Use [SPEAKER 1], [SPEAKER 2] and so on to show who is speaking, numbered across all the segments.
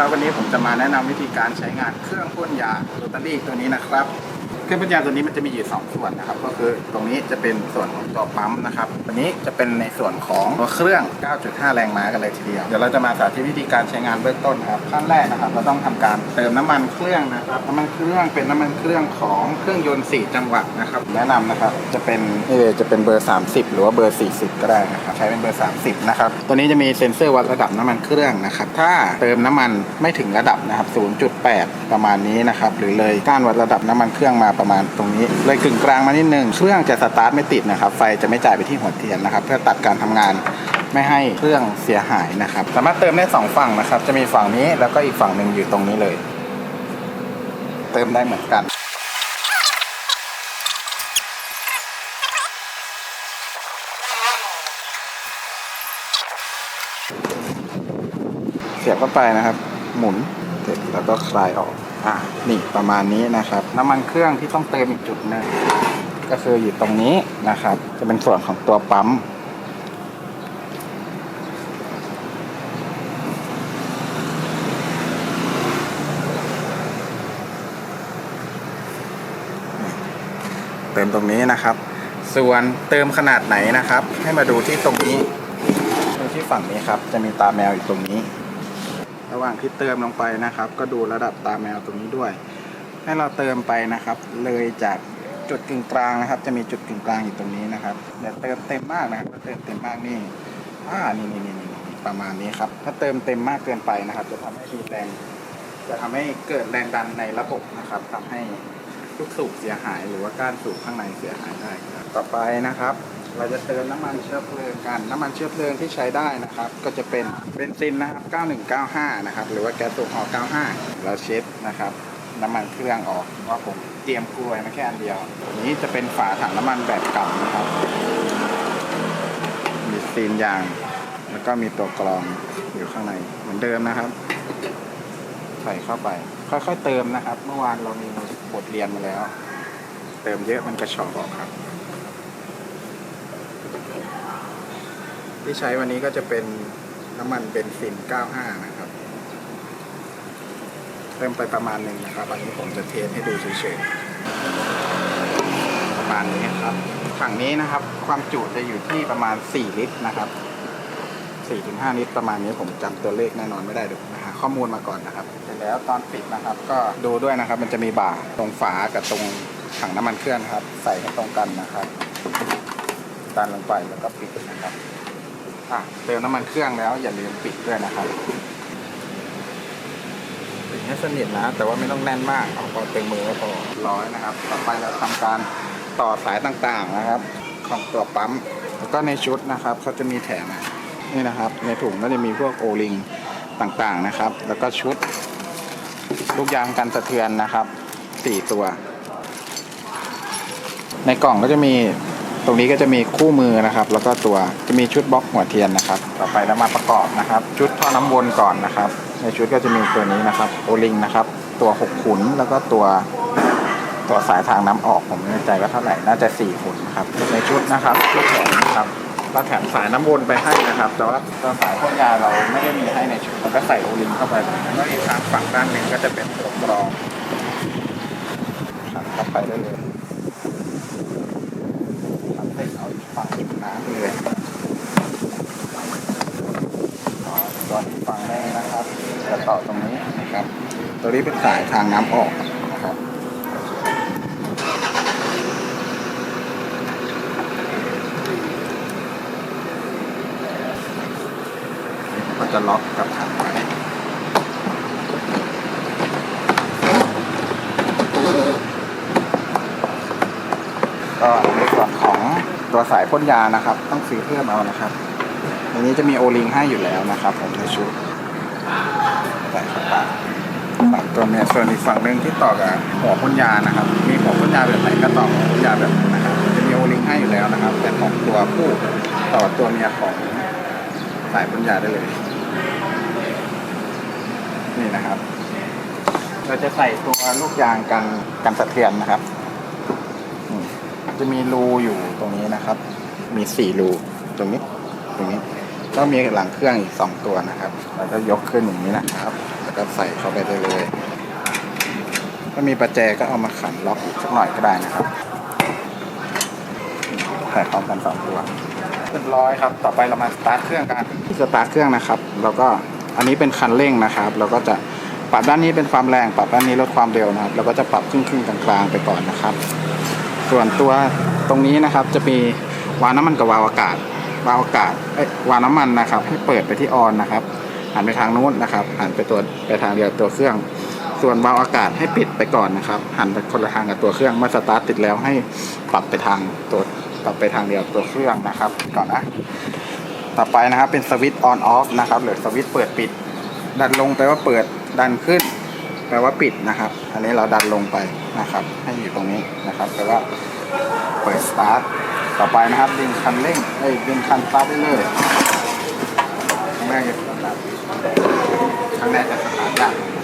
[SPEAKER 1] ครับวันนี้ผมจะมาแนะนำวิธีการใช้งานเครื่องพ่นยาโรตารี่ตัวนี้นะครับ เครื่องพ่นยาตัวนี้มันจะมีอยู่สองส่วนนะครับ ก็คือตรงนี้จะเป็นส่วนของตัวปั๊มนะครับอันนี้จะเป็นในส่วนของตัวเครื่อง 9.5 แรงม้ากันเลยทีเดียว เดี๋ยวเราจะมาสาธิตวิธีการใช้งานเบื้องต้นครับ ขั้นแรกนะครับ เราต้องทำการเติมน้ำมันเครื่องนะครับน้ำมันเครื่องเป็นน้ำมันเครื่องของเครื่องยนต์ 4 จังหวะนะครับ แนะนำนะครับ จะเป็นเออจะเป็นเบอร์ 30 หรือว่าเบอร์ 40 ก็ได้นะครับ ใช้เป็นเบอร์ 30 นะครับ ตัวนี้จะมีเซ็นเซอร์วัดระดับน้ำมันเครื่องนะครับ ถ้าเติมน้ำมันไม่ถึงระดับนะครับ 0.8 ประมาณนี้นะครับ หรือเลยกานวัดระดับน้ำมันเครื่องมาประมาณตรงนี้ เลยกึ่งกลางมานิดนึงเครื่องจะสตาร์ทไม่ติดนะครับ ไฟจะไม่จ่ายไปที่หัวเทียนนะครับ เพื่อตัดการทำงานไม่ให้เครื่องเสียหายนะครับ สามารถเติมได้สองฝั่งนะครับ จะมีฝั่งนี้แล้วก็อีกฝั่งหนึ่งอยู่ตรงนี้เลย เติมได้เหมือนกันเสียบเข้าไปนะครับ หมุนเสร็จแล้วก็คลายออก อ่านี่ประมาณนี้นะครับ น้ำมันเครื่องที่ต้องเติมอีกจุดหนึงก็คืออยู่ตรงนี้นะครับ จะเป็นส่วนของตัวปั๊มเติมตรงนี้นะครับ ส่วนเติมขนาดไหนนะครับ ให้มาดูที่ตรงนี้ดูที่ฝั่งนี้ครับ จะมีตาแมวอยู่ตรงนี้ ระหว่างที่เติมลงไปนะครับ ก็ดูระดับตาแมวตรงนี้ด้วย ให้เราเติมไปนะครับ เลยจากจุดกึ่งกลางนะครับ จะมีจุดกึ่งกลางอยู่ตรงนี้นะครับอย่าเติมเต็มมากนะครับถ้าเติมเต็มมากนี่อ่านี่นี่นี่นี่ประมาณนี้ครับ ถ้าเติมเต็มมากเกินไปนะครับ จะทำให้มีแรง จะทำให้เกิดแรงดันในระบบนะครับทำให้ลูกสูบเสียหายหรือว่าก้านสูบข้างในเสียหายได้ครับต่อไปนะครับ เราจะเติมน้ำมันเชื้อเพลิงกัน น้ำมันเชื้อเพลิงที่ใช้ได้นะครับ ก็จะเป็นเบนซินนะครับ 9195 นะครับ หรือว่าแก๊สโซฮอล์95 เราเช็ดนะครับ น้ำมันเครื่องออกเพราะว่าผมเตรียมกลวยมาแค่อันเดียวนนี้จะเป็นฝาถังน้ำมันแบบเก่านะครับ มีซีนยาง แล้วก็มีตัวกรองอยู่ข้างในเหมือนเดิมนะครับ ใส่เข้าไป ค่อยๆเติมนะครับ เมื่อวานเรามีบทเรียนมาแล้ว เติมเยอะมันกระชอกออกครับ ที่ใช้วันนี้ก็จะเป็นน้ำมันเบนซิน 95 นะครับเติมไปประมาณหนึ่งนะครับ อันนี้ผมจะเทสให้ดูเฉยๆ ประมาณนี้ครับถังนี้นะครับ ความจุจะอยู่ที่ประมาณ 4 ลิตรนะครับ4-5 ลิตรประมาณนี้ผมจำตัวเลขแน่นอนไม่ได้เดี๋ยวหาข้อมูลมาก่อนนะครับ เสร็จแล้วตอนปิดนะครับ ก็ดูด้วยนะครับ มันจะมีบ่าตรงฝากับตรงถังน้ำมันเครื่องครับ ใส่ให้ตรงกันนะครับดันลงไปแล้วก็ปิดนะครับ อะเติมน้ำมันเครื่องแล้วอย่าลืมปิดด้วยนะครับปิดให้สนิทนะ แต่ว่าไม่ต้องแน่นมากเอาพอเต็มมือก็พอร้อยนะครับ ต่อไปเราทำการต่อสายต่างๆนะครับ ของตัวปั๊มแล้วก็ในชุดนะครับเขาจะมีแถมนี่นะครับ ในถุงก็จะมีพวกโอลิงต่างๆนะครับ แล้วก็ชุดลูกยางกันสะเทือนนะครับสี่ตัว ในกล่องก็จะมี ตรงนี้ก็จะมีคู่มือนะครับ แล้วก็ตัวจะมีชุดบล็อกหัวเทียนนะครับ ต่อไปแล้วมาประกอบนะครับ ชุดท่อน้ำวนก่อนนะครับ ในชุดก็จะมีตัวนี้นะครับโอลิงนะครับ ตัวหกขุนแล้วก็ตัวตัวสายทางน้ำออกผมไม่แน่ใจว่าเท่าไหร่น่าจะสี่ขุนนะครับในชุดนะครับชุดแถมนะครับเราแถมสายน้ำวนไปให้นะครับแต่ว่าตัวสายพ่นยาเราไม่ได้มีให้ในชุดเราก็ใส่โอลิงเข้าไปแล้วอีกทางฝั่งด้านหนึ่งก็จะเป็นตัวกรองครับเข้าไปได้เลยทำให้เอาอีกฝั่งจุดน้ำไปเลยต่อตอนอีกฝั่งได้นะครับจะต่อตรงนี้นะครับ ตัวนี้เป็นสายทางน้ำออกครับก็จะล็อกกับถังไว้ก็ในส่วนของตัวสายพ่นยานะครับ ต้องซื้อเพิ่มเอานะครับในนี้จะมีโอลิงให้อยู่แล้วนะครับ ผมในชุดใส่เข้าไป ฝั่งตัวเนี้ยส่วนอีกฝั่งหนึ่งที่ต่อกับหัวพ่นยานะครับ มีหัวพ่นยาแบบไหนก็ต่อหัวพ่นยาแบบนั้นนะครับ จะมีโอลิงให้อยู่แล้วนะครับ แต่ของตัวผู้ต่อตัวเมียของสายพ่นยาได้เลย นี่นะครับ เราจะใส่ตัวลูกยางกันกันสะเทือนนะครับ จะมีรูอยู่ตรงนี้นะครับ มีสี่รูตรงนี้ ตรงนี้ต้องมีหลังเครื่องอีกสองตัวนะครับ เราก็ยกขึ้นอย่างนี้นะครับ ก็ก็ใส่เข้าไปได้เลย ถ้ามีประแจก็เอามาขันล็อกอีกสักหน่อยก็ได้นะครับใส่พร้อมกันสองตัวเรียบร้อยครับ ต่อไปเรามาสตาร์ทเครื่องกันที่สตาร์ทเครื่องนะครับเราก็อันนี้เป็นคันเร่งนะครับ เราก็จะปรับด้านนี้เป็นความแรงปรับด้านนี้ลดความเร็วนะครับ เราก็จะปรับครึ่งครึ่งๆกลางๆไปก่อนนะครับ ส่วนตัวตรงนี้นะครับจะมีวาล์วน้ำมันกับวาล์วอากาศวาล์วอากาศเอ้ยวาล์วน้ำมันนะครับ ให้เปิดไปที่ออนนะครับ หันไปทางนู้นนะครับ หันไปตัวไปทางเดียวตัวเครื่อง ส่วนวาล์วอากาศให้ปิดไปก่อนนะครับ หันไปคนละทางกับตัวเครื่องเมื่อสตาร์ทติดแล้วให้ปรับไปทางตัวปรับไปทางเดียวตัวเครื่องนะครับ ก่อนนะ ต่อไปนะครับเป็นสวิตช์ออนออฟนะครับหรือสวิตช์เปิดปิด ดันลงแปลว่าเปิดดันขึ้นแปลว่าปิดนะครับ อันนี้เราดันลงไปนะครับ ให้อยู่ตรงนี้นะครับแปลว่าเปิดสตาร์ทต่อไปนะครับดึงคันเร่งเอ้ยดึงคันสตาร์ทได้เลยครั้งแรกจะสตาร์ท ครั้งแรกจะสตาร์ทยานการณ์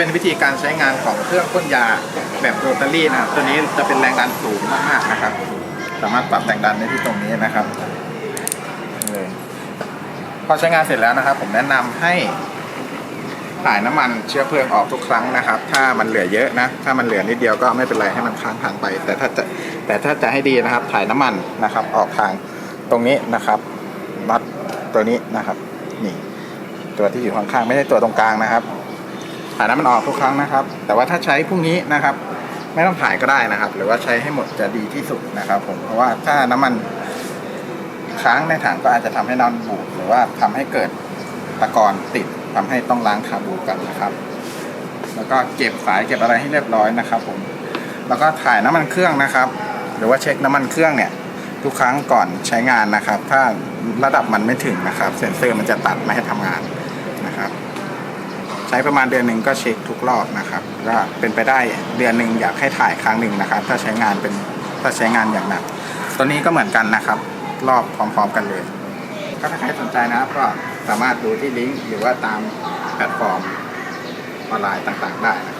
[SPEAKER 1] เป็นวิธีการใช้งานของเครื่องพ่นยาแบบโรตารี่นะครับ ตัวนี้จะเป็นแรงดันสูงมากๆนะครับ สามารถปรับแรงดันได้ที่ตรงนี้นะครับเลยพอใช้งานเสร็จแล้วนะครับ ผมแนะนำให้ถ่ายน้ำมันเชื้อเพลิงออกทุกครั้งนะครับ ถ้ามันเหลือเยอะนะ ถ้ามันเหลือนิดเดียวก็ไม่เป็นไรให้มันค้างทางไป แต่ถ้าจะแต่ถ้าจะให้ดีนะครับ ถ่ายน้ำมันนะครับ ออกทางตรงนี้นะครับน็อตตัวนี้นะครับ นี่ ตัวที่อยู่ข้างๆไม่ใช่ตัวตรงกลางนะครับ ถ่ายน้ำมันออกทุกครั้งนะครับ แต่ว่าถ้าใช้พรุ่งนี้นะครับ ไม่ต้องถ่ายก็ได้นะครับ หรือว่าใช้ให้หมดจะดีที่สุดนะครับ ผมเพราะว่าถ้าน้ำมันค้างในถังก็อาจจะทำให้น้ำมันบูดหรือว่าทำให้เกิดตะกอนติดทำให้ต้องล้างคาบูกันนะครับ แล้วก็เก็บสายเก็บอะไรให้เรียบร้อยนะครับ ผม แล้วก็ถ่ายน้ำมันเครื่องนะครับ หรือว่าเช็คน้ำมันเครื่องเนี่ยทุกครั้งก่อนใช้งานนะครับ ถ้าระดับมันไม่ถึงนะครับ เซ็นเซอร์มันจะตัดไม่ให้ทำงาน ใช้ประมาณเดือนหนึ่งก็เช็คทุกรอบนะครับก็เป็นไปได้เดือนหนึ่งอยากให้ถ่ายครั้งหนึ่งนะครับ ถ้าใช้งานเป็นถ้าใช้งานอย่างหนัก ตัวนี้ก็เหมือนกันนะครับ รอบพร้อมๆกันเลย ก็ถ้าใครสนใจนะครับก็สามารถดูที่ลิงก์หรือว่าตามแพลตฟอร์มออนไลน์ต่างๆ ได้นะครับ